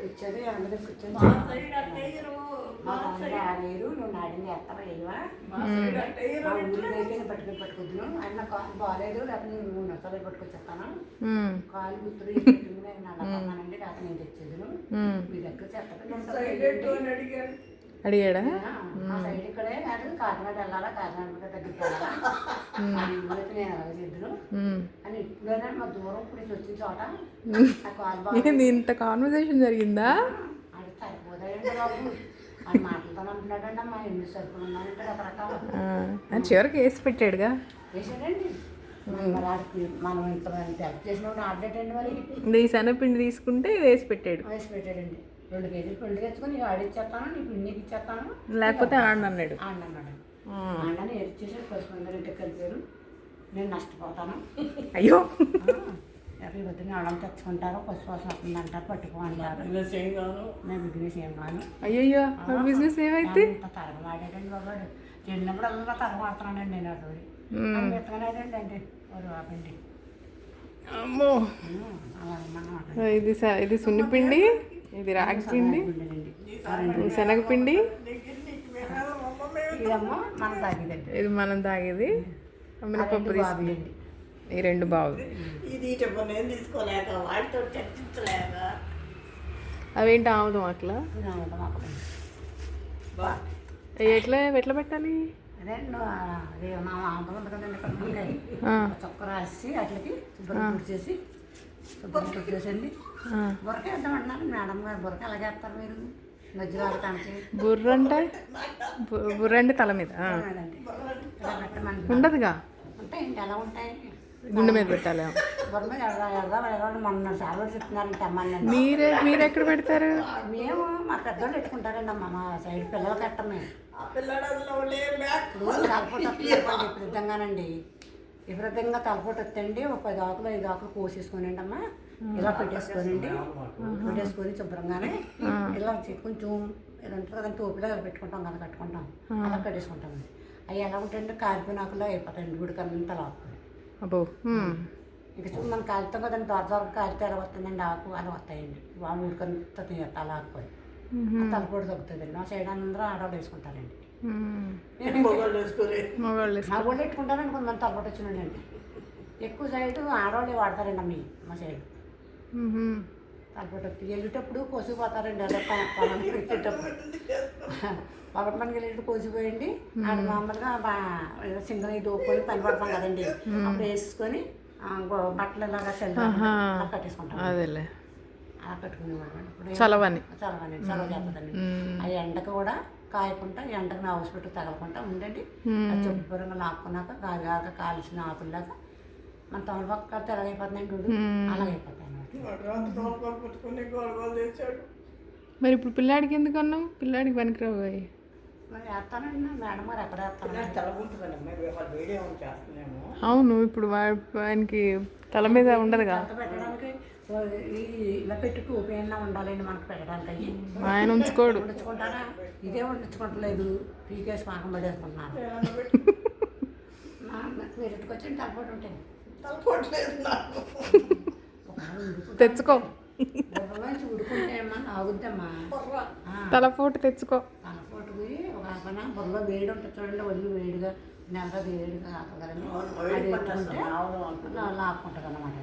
కూర్చొని అందరూ కూర్చొని నువ్వు పట్టుకుని పట్టుకుద్దును. అది నా కాలు బాగాలేదు లేకపోతే నేను మూడు నిమిషాలు పట్టుకొచ్చేస్తాను. ఉమ్. కాలు గుర్తులు నేను నేను తెచ్చేదును. మీ దగ్గర చెత్త అడిగాడు. సైడ్ ఇక్కడే కాదు కాకినాడ వెళ్ళాలా కాకినాడ దగ్గరికి వెళ్ళాలా? ఏంది ఇంత కాన్వర్సేషన్ జరిగిందా? చివరికి వేసి పెట్టాడుగా? ఈ శనగపిండి తీసుకుంటే వేసి పెట్టాడు. వేసి పెట్టాడండి. రెండు కేజీలు పిండి తెచ్చుకొని ఆడిచ్చేస్తాను నీ పిండికి ఇచ్చేస్తాను. లేకపోతే ఆడను అన్నాడు ఆడన్నాడు ఎరిచేసి పసుపు అందరూ ఇంటికి కలిపారు నేను నష్టపోతాను. అయ్యో. ఎక్కడ వద్దని వాళ్ళని తెచ్చుకుంటారు పసుపు వాసన వస్తుంది అంటారు పట్టుకోండి బిజినెస్ ఏం కాదు. నేను బిజినెస్ ఏం కాను అయ్యయ్యో బిజినెస్ ఏమైతే? అంత తరగమాడాడండి బాబాడు వెళ్ళినప్పుడు అందరూ తరగమాడుతున్నానండి నేను అటు మెత్తగానేదండి అంటే ఒక ఆపండి అమ్మో. ఇది ఇది సున్నిపిండి ఇది రాగి పిండి శనగపిండి నీకు నీకు వినాలి అమ్మ మేము ఇదమ్మో మన తాగిదండి ఇది మనం తాగేది. మినపప్పు రెండు తీసుకు బాబీలండి ఈ రెండు బావులు. ఇది ఇటు నేను తీసుకోలేక వాటితో చర్చించలేక అవేంటి ఆముదం అట్లా? ఎట్లా ఎట్లా పెట్టాలి? చొక్క రాసి వాటికి శుభ్రం తుడిచేసి శుభ్రం ఆ. బురక వేద్దామంటున్నారు మేడం గారు. బురక ఎలాగ వేస్తారు మీరు? బుర్ర అంటే బు- బుర్ర అంటే తల మీద ఉండదుగా? ఉంటాయి ఇంక ఎలా ఉంటాయి. గుండె మీద పెట్టాలి బుర్ర మీద ఎడదా ఎడదా ఎడదా మొన్న సార్లు చెప్తున్నారంటే అమ్మాయి మీరే మీరు ఎక్కడ పెడతారు? మేము మా పెద్దోళ్ళు పెట్టుకుంటారండి అమ్మ మా సైడ్ పిల్లలు కట్టం మేము ఆ పిల్లడు అసలు ఒకటే బ్యాక్ ఇప్పుడు విపరీతంగానండి విపరీతంగా తలపోటు వస్తుందండి ఒక పది ఆకులు ఐదు ఆకులు కోసేసుకోనండి అమ్మ? ఇలా పెట్టేసుకోనండి పెట్టేసుకొని శుభ్రంగానే ఇలా కొంచెం ఇలా ఉంటుంది కదండి టోపీలో ఇలా పెట్టుకుంటాం కదా కట్టుకుంటాం. అలా కట్టేసుకుంటామండి అవి ఎలా ఉంటాయంటే కాలిపోయిన ఆకులు అయిపోతాయండి గుడికి అంతా లాక్కుని అబ్బో. ఇక చూ మనం కాలుతాం కదండి దొర దొర కాలితే ఎలా వస్తుందండి ఆకు అలా వస్తాయండి. వాళ్ళు ఉడికంతా అలా ఆకుపోయి. తలపోటు తగ్గుతుందండి మా సైడ్ అందరూ ఆడవాళ్ళు వేసుకుంటారండి. ఉమ్. మొగలు వేసుకుని. మగవాళ్ళు మా ఊళ్ళో పెట్టుకుంటారని కొంతమంది వచ్చినండి ఎక్కువ సైడ్ ఆడవాళ్ళే వాడతారండి అమ్మి మా సైడ్ ఉహుం. తలపోటు వచ్చి వెళ్ళేటప్పుడు కోసిపోతారండి అదే ప- పొలానికి వచ్చేటప్పుడు పొలం పనికి వెళ్ళేటప్పుడు కోసిపోయండి. ఆడ మామూలుగా సింగల్ దూకొని పని పడతాం కదండి. అప్పుడు వేసుకొని బట్టలు ఇలాగా చల్లి అలా కట్టేసుకుంటాం. అదేలే. అలా కట్టుకునేవాడు ఇప్పుడు చలవని. చలవని చలవ చేస్తుందండి ఆ ఎండకు కూడా కాయకుండా ఎండకు నా పెట్టి తగలకుండా ఉండండి ఆ శుభ్రంగా లాక్కున్నాక గాలిగా కాల్చిన ఆకుల్లాగా మన తమలపక్క తెల్లగైపోతుందండి చూడు. అలాగైపోతాయి మరి ఇప్పుడు పిల్లాడికి ఎందుకు అన్నావు? పిల్లాడికి పనికిరావు. అవును ఇప్పుడు వా- ఆయనకి తల మీద ఉండదుగా అంత పెట్టడానికి ఓ, ఈ ఇలా పెట్టి టోపీ అయినా ఉండాలండి మనకు పెట్టడానికి ఆయన ఉంచుకోడు. వండించుకుంటారా ఇదే వండించుకోవట్లేదు పీకేసి పాకం పడేసుకుంటున్నాను నా- మీరు ఇంటికొచ్చి తలపోటు ఉంటాయి తలపోట్లేదు తెచ్చుకో. తలపోటు తెచ్చుకో. తలపోటుకి ఒక అపన బుర్రలో వేడి ఉంటుంది చూడండి ఒళ్ళు వేడిగా నెలగా వేడిగా. అలా లాక్కుంటుంది అన్నమాట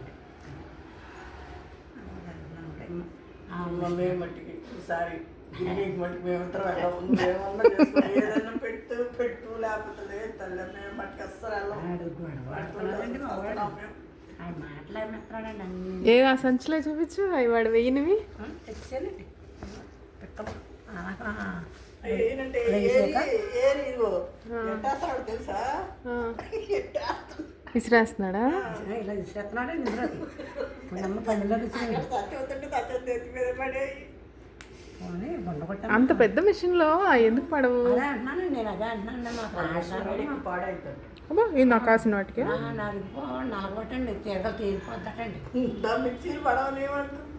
మమ్మీ మట్టికి ఈసారి మట్టికి మేమిద్దరం ఎలా ఉంది ఏమన్నా చేసుకో ఏదైనా పెట్టు పెట్టు లేకపోతే లేదు తల్లి మేము మట్టికి అస్సలు వెళ్ళం. ఆడు గొడవ పడుతున్నాడండి మా వాడు. ఆడు మాట్లాడిస్తున్నాడండి అన్ని? Hmm. ఏ ఆ సంచిలో చూపించు? అవి వాడు వెయ్యినవి తెలుసా? విసిరేస్తున్నాడా? ఇలా అమ్మ పనిలో అంత పెద్ద మిషన్లో ఎందుకు పడవు? నేను అదే అంటున్నాను అబ్బా ఇది నాకు కాసిన వాటికి? నలుగు నలగొట్టండి తీరగలు తీరిపోతాడండి. దా మిక్సీలు పడవనేమంటారు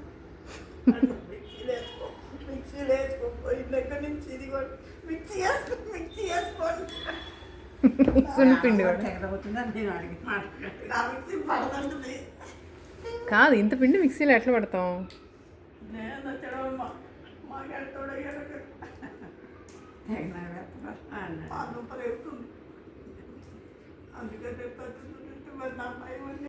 మిక్సీలు వేసుకో దగ్గర నుంచి ఇది కూడా మిక్సీ వేసుకో మిక్సీ వేసుకోండి సున్నిపిండి కాదు ఇంత పిండి మిక్సీలో ఎట్లా పడతాం? అందుకే